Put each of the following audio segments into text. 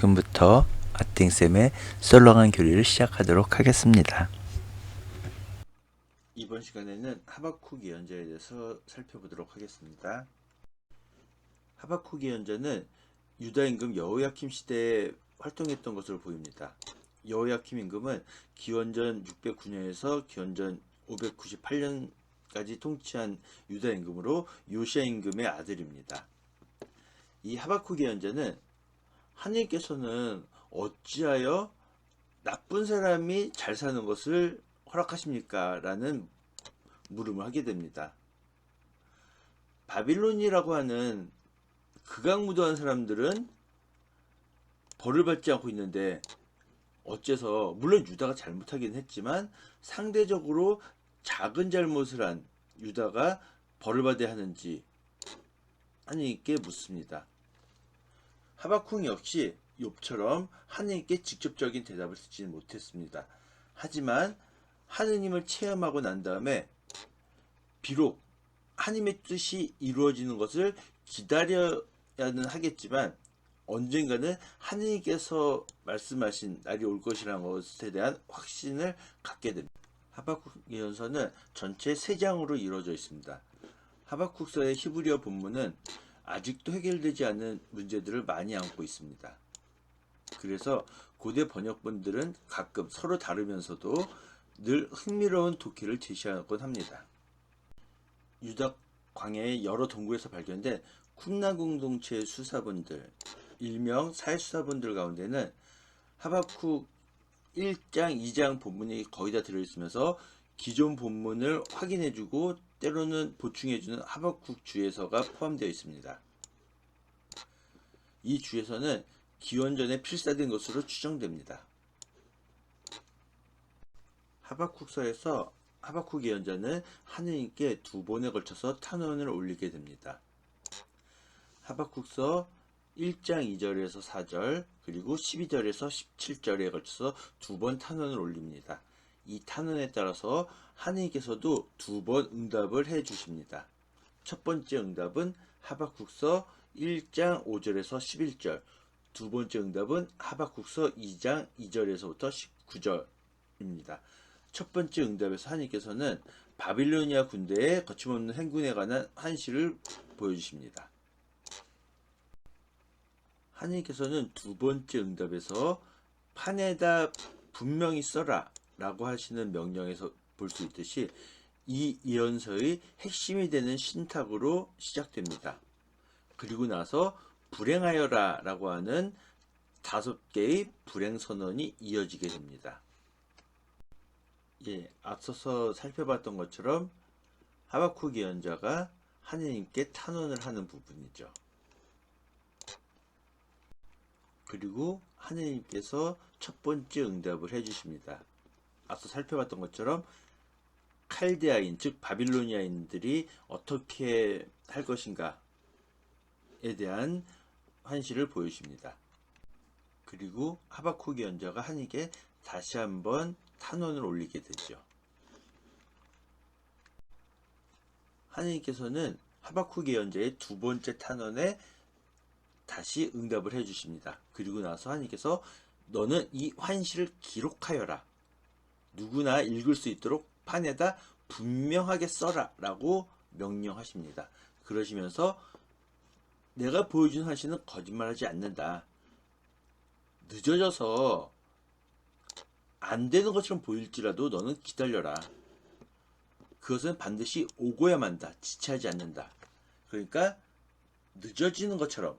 지금부터 아팅쌤의 썰렁한 교리를 시작하도록 하겠습니다. 이번 시간에는 하바쿡 예언자에 대해서 살펴보도록 하겠습니다. 하바쿡 예언자는 유다 임금 여호야킴 시대에 활동했던 것으로 보입니다. 여호야킴 임금은 기원전 609년에서 기원전 598년까지 통치한 유다 임금으로 요시아 임금의 아들입니다. 이 하바쿡 예언자는 하나님께서는 어찌하여 나쁜 사람이 잘 사는 것을 허락하십니까? 라는 물음을 하게 됩니다. 바빌론이라고 하는 극악무도한 사람들은 벌을 받지 않고 있는데 어째서 물론 유다가 잘못하긴 했지만 상대적으로 작은 잘못을 한 유다가 벌을 받아야 하는지 하나님께 묻습니다. 하바쿵 역시 욥처럼 하느님께 직접적인 대답을 듣지는 못했습니다. 하지만 하느님을 체험하고 난 다음에 비록 하나님의 뜻이 이루어지는 것을 기다려야는 하겠지만 언젠가는 하느님께서 말씀하신 날이 올 것이라는 것에 대한 확신을 갖게 됩니다. 하바쿡 예언서는 전체 세 장으로 이루어져 있습니다. 하바쿡서의 히브리어 본문은 아직도 해결되지 않은 문제들을 많이 안고 있습니다. 그래서 고대 번역본들은 가끔 서로 다르면서도 늘 흥미로운 도끼를 제시하곤 합니다. 유다 광야의 여러 동굴에서 발견된 쿰나 공동체의 수사본들, 일명 사회수사본들 가운데는 하바쿡 1장, 2장 본문이 거의 다 들어있으면서 기존 본문을 확인해주고 때로는 보충해주는 하바쿡 주에서가 포함되어 있습니다. 이 주에서는 기원전에 필사된 것으로 추정됩니다. 하바쿡서에서 하바쿡 예언자는 하느님께 두 번에 걸쳐서 탄원을 올리게 됩니다. 하바쿡서 1장 2절에서 4절 그리고 12절에서 17절에 걸쳐서 두 번 탄원을 올립니다. 이 탄원에 따라서 하느님께서도 두 번 응답을 해 주십니다. 첫 번째 응답은 하바국서 1장 5절에서 11절, 두 번째 응답은 하바국서 2장 2절에서부터 19절입니다. 첫 번째 응답에서 하나님께서는 바빌로니아 군대의 거침없는 행군에 관한 한시를 보여주십니다. 하나님께서는 두 번째 응답에서 판에다 분명히 써라 라고 하시는 명령에서 볼 수 있듯이 이 예언서의 핵심이 되는 신탁으로 시작됩니다. 그리고 나서 불행하여라 라고 하는 다섯 개의 불행 선언이 이어지게 됩니다. 예, 앞서서 살펴봤던 것처럼 하바쿡 예언자가 하느님께 탄원을 하는 부분이죠. 그리고 하느님께서 첫 번째 응답을 해주십니다. 앞서 살펴봤던 것처럼 칼데아인 즉 바빌로니아인들이 어떻게 할 것인가에 대한 환시를 보여줍니다. 그리고 하바쿡 예언자가 하니께 다시 한번 탄원을 올리게 되죠. 하느님께서는 하바쿡 예언자의 두 번째 탄원에 다시 응답을 해주십니다. 그리고 나서 하느님께서 너는 이 환시를 기록하여라. 누구나 읽을 수 있도록 판에다 분명하게 써라 라고 명령하십니다. 그러시면서 내가 보여준 환시는 거짓말하지 않는다. 늦어져서 안 되는 것처럼 보일지라도 너는 기다려라. 그것은 반드시 오고야만 다 지체하지 않는다. 그러니까 늦어지는 것처럼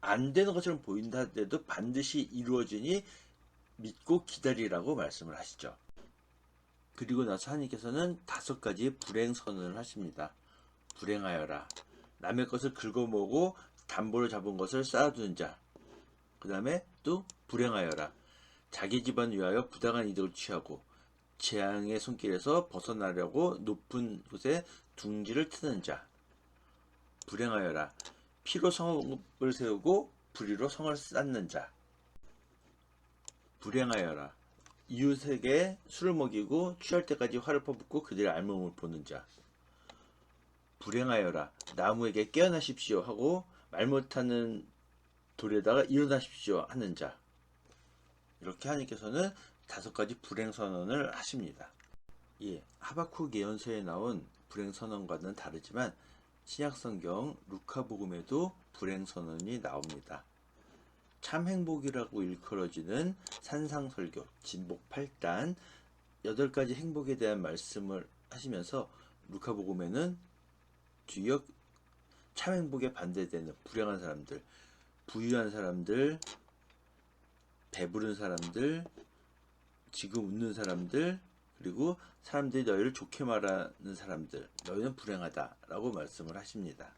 안 되는 것처럼 보인다 해도 반드시 이루어지니 믿고 기다리라고 말씀을 하시죠. 그리고 나서 하나님께서는 다섯 가지 불행 선언을 하십니다. 불행하여라. 남의 것을 긁어모으고 담보를 잡은 것을 쌓아두는 자. 그 다음에 또 불행하여라. 자기 집안 위하여 부당한 이득을 취하고 재앙의 손길에서 벗어나려고 높은 곳에 둥지를 트는 자. 불행하여라. 피로 성읍을 세우고 불의로 성을 쌓는 자. 불행하여라. 이웃에게 술을 먹이고 취할 때까지 화를 퍼붓고 그들의 알몸을 보는 자. 불행하여라. 나무에게 깨어나십시오 하고 말 못하는 돌에다가 일어나십시오 하는 자. 이렇게 하나님께서는 다섯 가지 불행 선언을 하십니다. 예, 하박국 예언서에 나온 불행 선언과는 다르지만 신약 성경 루카복음에도 불행 선언이 나옵니다. 참 행복이라고 일컬어지는 산상설교 진복 8단 8가지 행복에 대한 말씀을 하시면서 루카복음에는 뒤역 참 행복에 반대되는 불행한 사람들, 부유한 사람들, 배부른 사람들, 지금 웃는 사람들, 그리고 사람들이 너희를 좋게 말하는 사람들, 너희는 불행하다 라고 말씀을 하십니다.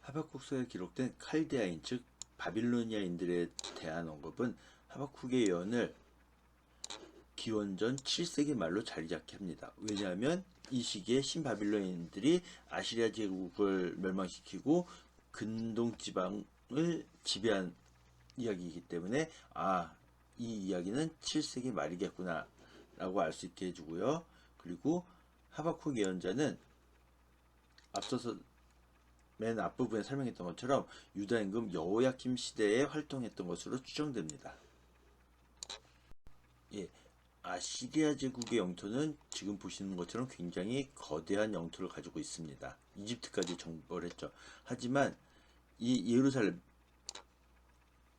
하박국서에 기록된 칼데아인 즉 바빌로니아인들에 대한 언급은 하박국의 예언을 기원전 7세기 말로 자리 잡게 합니다. 왜냐하면 이 시기에 신바빌로니인들이 아시리아 제국을 멸망시키고 근동 지방을 지배한 이야기이기 때문에 아, 이 이야기는 7세기 말이겠구나 라고 알 수 있게 해주고요. 그리고 하박국 예언자는 앞서서 맨 앞부분에 설명했던 것처럼 유다 임금 여호야킴 시대에 활동했던 것으로 추정됩니다. 예, 아시리아 제국의 영토는 지금 보시는 것처럼 굉장히 거대한 영토를 가지고 있습니다. 이집트까지 정벌 했죠. 하지만 이 예루살렘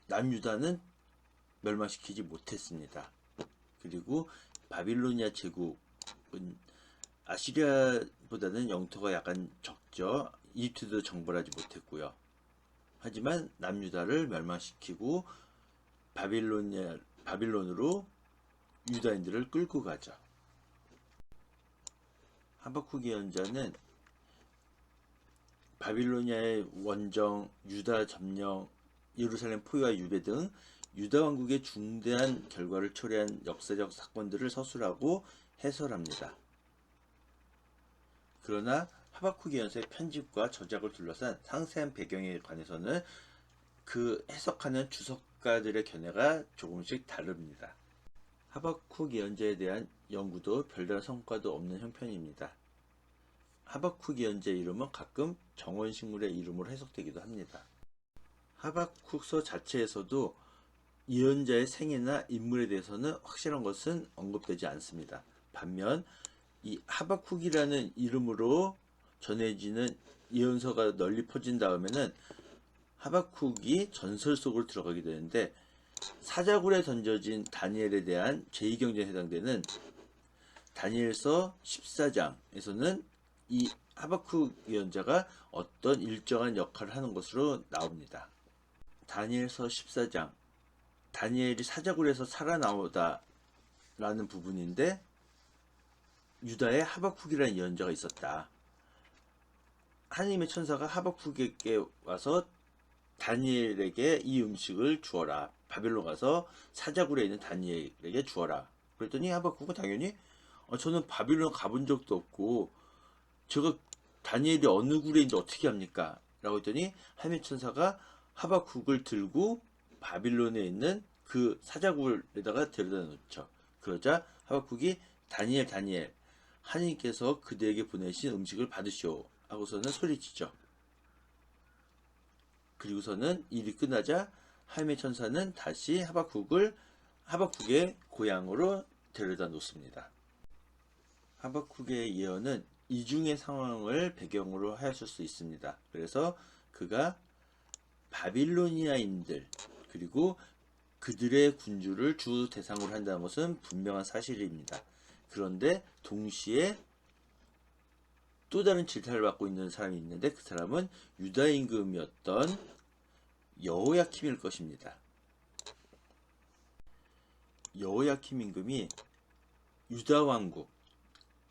남유다는 멸망시키지 못했습니다. 그리고 바빌로니아 제국은 아시리아보다는 영토가 약간 적죠. 이집트도 정벌하지 못했고요. 하지만 남유다를 멸망시키고 바빌로니아 바빌론으로 유다인들을 끌고 가죠. 하박국 예언자는 바빌로니아의 원정, 유다 점령, 예루살렘 포위와 유배 등 유다 왕국의 중대한 결과를 초래한 역사적 사건들을 서술하고 해설합니다. 그러나 하박국 예언서의 편집과 저작을 둘러싼 상세한 배경에 관해서는 그 해석하는 주석가들의 견해가 조금씩 다릅니다. 하박국 예언자에 대한 연구도 별다른 성과도 없는 형편입니다. 하박국 예언자의 이름은 가끔 정원식물의 이름으로 해석되기도 합니다. 하박국서 자체에서도 예언자의 생애나 인물에 대해서는 확실한 것은 언급되지 않습니다. 반면 이 하박국이라는 이름으로 전해지는 예언서가 널리 퍼진 다음에는 하박국이 전설 속으로 들어가게 되는데 사자굴에 던져진 다니엘에 대한 제2경전에 해당되는 다니엘서 14장에서는 이 하박국 예언자가 어떤 일정한 역할을 하는 것으로 나옵니다. 다니엘서 14장 다니엘이 사자굴에서 살아나오다 라는 부분인데 유다에 하박국이라는 예언자가 있었다. 하나님의 천사가 하박국에게 와서 다니엘에게 이 음식을 주어라. 바벨론 가서 사자굴에 있는 다니엘에게 주어라. 그랬더니 하박국은 당연히 어, 저는 바빌론 가본 적도 없고 제가 다니엘이 어느 굴에 있는지 어떻게 합니까? 라고 했더니 하나님의 천사가 하박국을 들고 바빌론에 있는 그 사자굴에다가 데려다 놓죠. 그러자 하박국이 다니엘 다니엘 하나님께서 그대에게 보내신 음식을 받으시오 하고서는 소리치죠. 그리고서는 일이 끝나자 하임의 천사는 다시 하박국을 하박국의 고향으로 데려다 놓습니다. 하박국의 예언은 이중의 상황을 배경으로 하였을 수 있습니다. 그래서 그가 바빌로니아인들 그리고 그들의 군주를 주 대상으로 한다는 것은 분명한 사실입니다. 그런데 동시에 또 다른 질타를 받고 있는 사람이 있는데 그 사람은 유다 임금이었던 여호야킴일 것입니다. 여호야킴 임금이 유다 왕국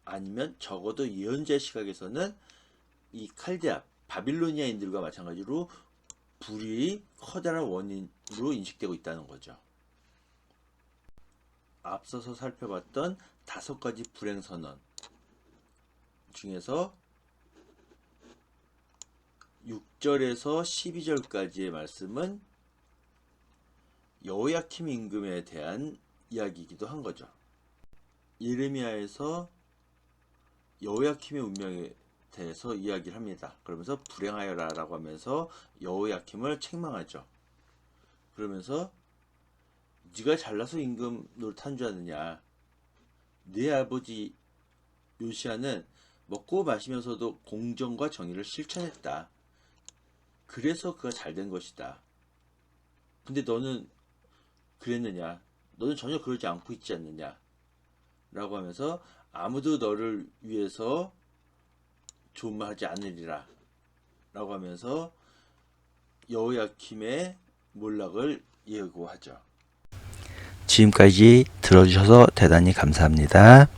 아니면 적어도 예언자 시각에서는 이 칼데아 바빌로니아인들과 마찬가지로 불이 커다란 원인으로 인식되고 있다는 거죠. 앞서서 살펴봤던 다섯 가지 불행 선언 중에서 6절에서 12절까지의 말씀은 여호야킴 임금에 대한 이야기이기도 한 거죠. 예레미야에서 여호야킴의 운명에 대해서 이야기를 합니다. 그러면서 불행하여라 라고 하면서 여호야킴을 책망하죠. 그러면서 네가 잘나서 임금 노릇한 줄 아느냐. 내 아버지 요시아는 먹고 마시면서도 공정과 정의를 실천했다. 그래서 그가 잘 된 것이다. 근데 너는 그랬느냐? 너는 전혀 그러지 않고 있지 않느냐? 라고 하면서 아무도 너를 위해서 좋은 말 하지 않으리라. 라고 하면서 여호야킴의 몰락을 예고하죠. 지금까지 들어주셔서 대단히 감사합니다.